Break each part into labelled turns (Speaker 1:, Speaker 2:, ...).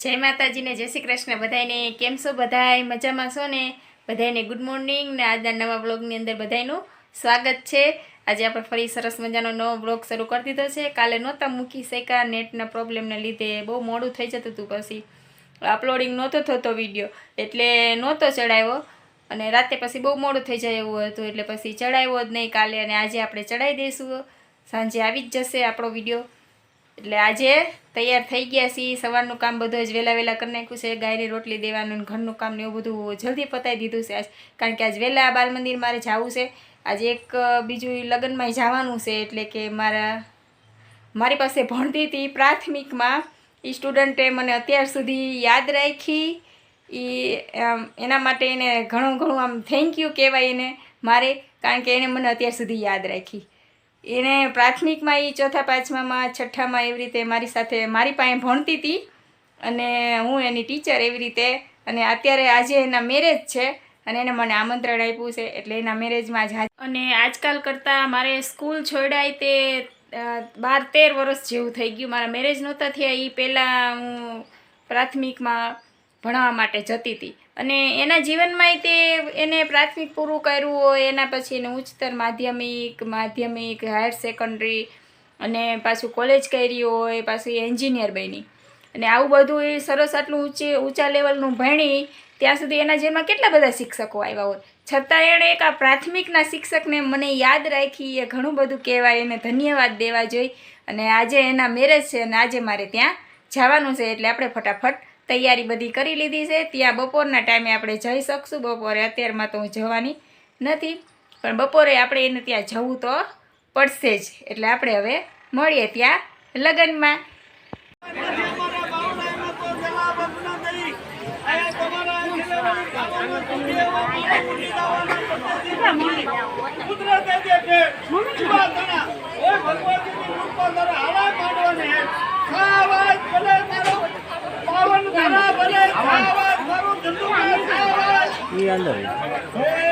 Speaker 1: જય માતાજીને, જય શ્રી કૃષ્ણ. બધાને કેમ છો? બધાય મજામાં છો ને? બધાને ગુડ મોર્નિંગ ને આજના નવા બ્લોગની અંદર બધાયનું સ્વાગત છે. આજે આપણે ફરી સરસ મજાનો નવો બ્લોગ શરૂ કરી દીધો છે. કાલે નહોતા મૂકી શક્યા, નેટના પ્રોબ્લેમને લીધે બહુ મોડું થઈ જતું હતું પછી. અપલોડિંગ નહોતો થતો વીડિયો એટલે નહોતો ચડાવ્યો. અને રાતે પછી બહુ મોડું થઈ જાય એવું હતું. એટલે પછી ચડાવ્યો જ નહીં કાલે અને આજે આપણે ચડાવી દઈશું. સાંજે આવી જ જશે આપણો વીડિયો એટલે આજે તૈયાર થઈ ગયા છીએ. સવારનું કામ બધું જ વહેલા વહેલા કરી નાખ્યું છે. ગાયની રોટલી દેવાનું ઘરનું કામ ને એવું બધું જલ્દી પતાવી દીધું છે. આજ કારણ કે આજ વહેલા બાલ મંદિર મારે જવું છે. આજે એક બીજું લગ્નમાં જવાનું છે. એટલે કે મારા, મારી પાસે ભણતી હતી પ્રાથમિકમાં. એ સ્ટુડન્ટે મને અત્યાર સુધી યાદ રાખી. એ એના માટે એને ઘણું ઘણું આમ થેન્ક યુ કહેવાય એને મારે, કારણ કે એને મને અત્યાર સુધી યાદ રાખી. એને પ્રાથમિકમાં એ ચોથા પાંચમામાં, છઠ્ઠામાં એવી રીતે મારી સાથે, મારી પાસે ભણતી હતી અને હું એની ટીચર એવી રીતે અને અત્યારે આજે એના મેરેજ છે અને એને મને આમંત્રણ આપ્યું છે એટલે એના મેરેજમાં જ અને આજકાલ કરતાં મારે સ્કૂલ છોડાય તે બાર તેર વર્ષ જેવું થઈ ગયું. મારા મેરેજ નહોતા થયા. એ પહેલાં હું પ્રાથમિકમાં ભણવા માટે જતી હતી. અને એના જીવનમાં તે એને પ્રાથમિક પૂરું કર્યું હોય, એના પછી એને ઉચ્ચતર માધ્યમિક માધ્યમિક, હાયર સેકન્ડરી અને પાછું કોલેજ કરી હોય, પાછું એન્જિનિયર બની. અને આવું બધું એ સરસ આટલું ઊંચે, ઊંચા લેવલનું ભણી, ત્યાં સુધી એના જીવનમાં કેટલા બધા શિક્ષકો આવ્યા હોય? છતાં એણે એક આ પ્રાથમિકના શિક્ષકને મને યાદ રાખી એ ઘણું બધું કહેવાય, એને ધન્યવાદ દેવા જોઈ અને આજે એના મેરેજ છે અને આજે મારે ત્યાં જવાનું છે એટલે આપણે ફટાફટ તૈયારી બધી કરી લીધી છે. ત્યાં બપોરના ટાઈમે આપણે જઈ શકશું. બપોરે અત્યારમાં તો હું જવાની નથી, પણ બપોરે આપણે એને ત્યાં જવું તો પડશે જ. એટલે આપણે હવે મળીએ ત્યાં લગ્નમાં
Speaker 2: અમારા બાવડાઈમાં તો જલાવત ન થઈ. અહીંયા તમારા છેલ્લે ખાવાનું તમને એવા મોટી દાવાના પદ્ધતિ. કુદરતે જે ભેટ, જીવા એ ભગવતીની કૃપા તારે હાલા માંડવાને હે. ભલે મારો પાવન ધરા ભલે ખાવાય મારું ધંધુકા ખાવાય.
Speaker 3: At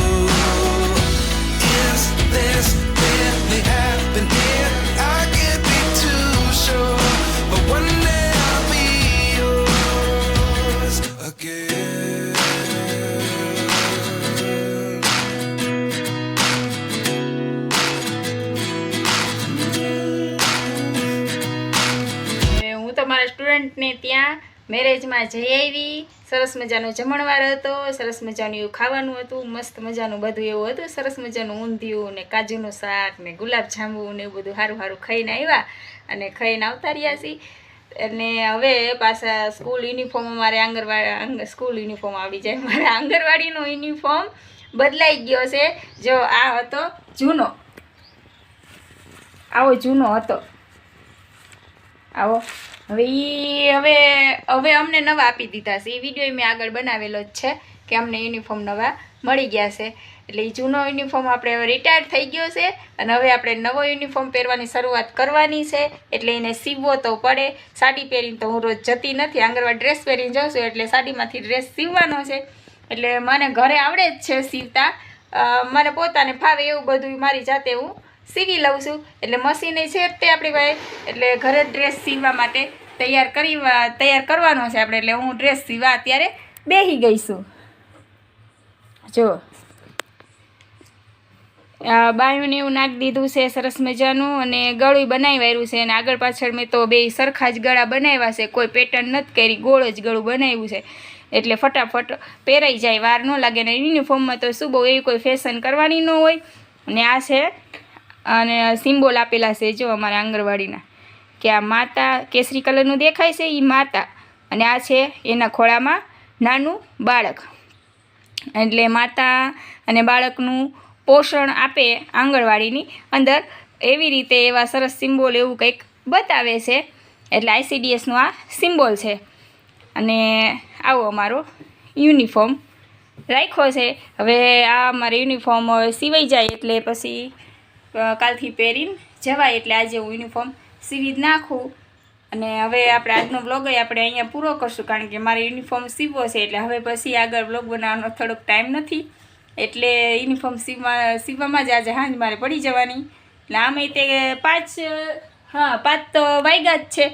Speaker 1: સ્ટુડન્ટને ત્યાં મેરેજમાં જઈ આવી. સરસ મજાનો જમણવાર હતો, સરસ મજાનું એવું ખાવાનું હતું, મસ્ત મજાનું બધું એવું હતું. સરસ મજાનું ઊંધિયું ને કાજુનું શાક ને ગુલાબ જાંબુ ને એવું બધું સારું સારું ખાઈને આવ્યા અને ખાઈને આવતા રહ્યા છીએ. અને હવે પાછા સ્કૂલ યુનિફોર્મ અમારે આંગણવાડી સ્કૂલ યુનિફોર્મ આવી જાય. મારે આંગણવાડીનો યુનિફોર્મ બદલાઈ ગયો છે. જો આ હતો જૂનો. આવો જૂનો હતો. આવો. હવે એ હવે હવે અમને નવા આપી દીધા છે. એ વીડિયો મેં આગળ બનાવેલો જ છે કે અમને યુનિફોર્મ નવા મળી ગયા છે. એટલે એ જૂનો યુનિફોર્મ આપણે હવે રિટાયર થઈ ગયો છે અને હવે આપણે નવો યુનિફોર્મ પહેરવાની શરૂઆત કરવાની છે. એટલે એને સીવવો તો પડે. સાડી પહેરીને તો હું રોજ જતી નથી. આંગણવાડ ડ્રેસ પહેરીને જાઉં છું એટલે સાડીમાંથી ડ્રેસ સીવવાનો છે. એટલે મને ઘરે આવડે જ છે સીવતા. મને પોતાને ફાવે એવું બધું મારી જાતે હું સીવી લઉં છું. એટલે મશીને છે તે આપણી પાસે. એટલે ઘરે ડ્રેસ સીવવા માટે તૈયાર કરી તૈયાર કરવાનો છે આપણે, એટલે હું ડ્રેસ સીવા અત્યારે બેસી ગઈ છું. જો. આ બાયુંને એવું નાખી દીધું છે, સરસ મજાનું, અને ગળું બનાવી વાર્યું છે, અને આગળ પાછળ મેં તો બે સરખા જ ગળા બનાવ્યા છે, કોઈ પેટર્ન નથી કરી, ગોળ જ ગળું બનાવ્યું છે. એટલે ફટાફટ પહેરાઈ જાય, વાર ન લાગે ને યુનિફોર્મમાં તો શું બહુ એવી કોઈ ફેશન કરવાની ન હોય. અને આ છે, અને સિમ્બોલ આપેલા છે, જો અમારા આંગણવાડીના. કે આ માતા કેસરી કલરનું દેખાય છે એ માતા. અને આ છે એના ખોળામાં નાનું બાળક. એટલે માતા અને બાળકનું પોષણ આપે આંગણવાડીની અંદર. એવી રીતે એવા સરસ સિમ્બોલ એવું કંઈક બતાવે છે. એટલે આઈસીડીએસનું આ સિમ્બોલ છે. અને આવો અમારો યુનિફોર્મ રાખ્યો છે. હવે આ અમારો યુનિફોર્મ સિવાઈ જાય એટલે પછી કાલથી પહેરીને જવાય એટલે આજે હું યુનિફોર્મ સીવી જ નાખું. અને હવે આપણે આજનો બ્લોગ આપણે અહીંયા પૂરો કરશું, કારણ કે મારે યુનિફોર્મ સીવવો છે, એટલે હવે પછી આગળ બ્લોગ બનાવવાનો થોડોક ટાઈમ નથી. એટલે યુનિફોર્મ સીવવા, સીવવામાં જ આજે હાંજ મારે પડી જવાની. એટલે આમે તે પાંચ, હા, પાંચ તો વાગ્યા જ છે.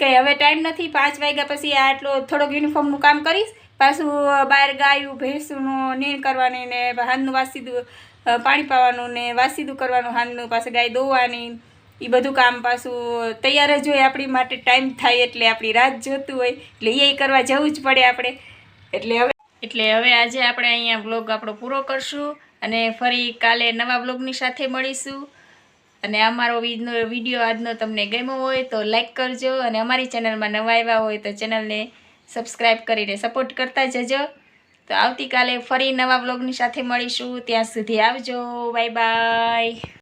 Speaker 1: કે હવે ટાઈમ નથી, પાંચ વાગ્યા પછી આટલો થોડોક યુનિફોર્મનું કામ કરીશ. પાછું બહાર ગાયું, ભેંસનું નીણ કરવાની ને હાંજનું વાસીદું પાણી પાવાનું ને વાસીદું કરવાનું, હાંજનું પાછું ગાય દોવાની. એ બધું કામ પાછું તૈયાર જ હોય આપણી માટે, ટાઈમ થાય એટલે આપણી રાત જોતું હોય. એટલે એ કરવા જવું જ પડે આપણે. એટલે હવે એટલે હવે આજે આપણે અહીંયા બ્લોગ આપણો પૂરો કરશું અને ફરી કાલે નવા બ્લોગની સાથે મળીશું. અને અમારો વીજનો વીડિયો આજનો તમને ગમ્યો હોય તો લાઇક કરજો અને અમારી ચેનલમાં નવા આવ્યા હોય તો ચેનલને સબસ્ક્રાઈબ કરીને સપોર્ટ કરતા જજો. તો આવતીકાલે ફરી નવા બ્લોગની સાથે મળીશું. ત્યાં સુધી આવજો. Bye bye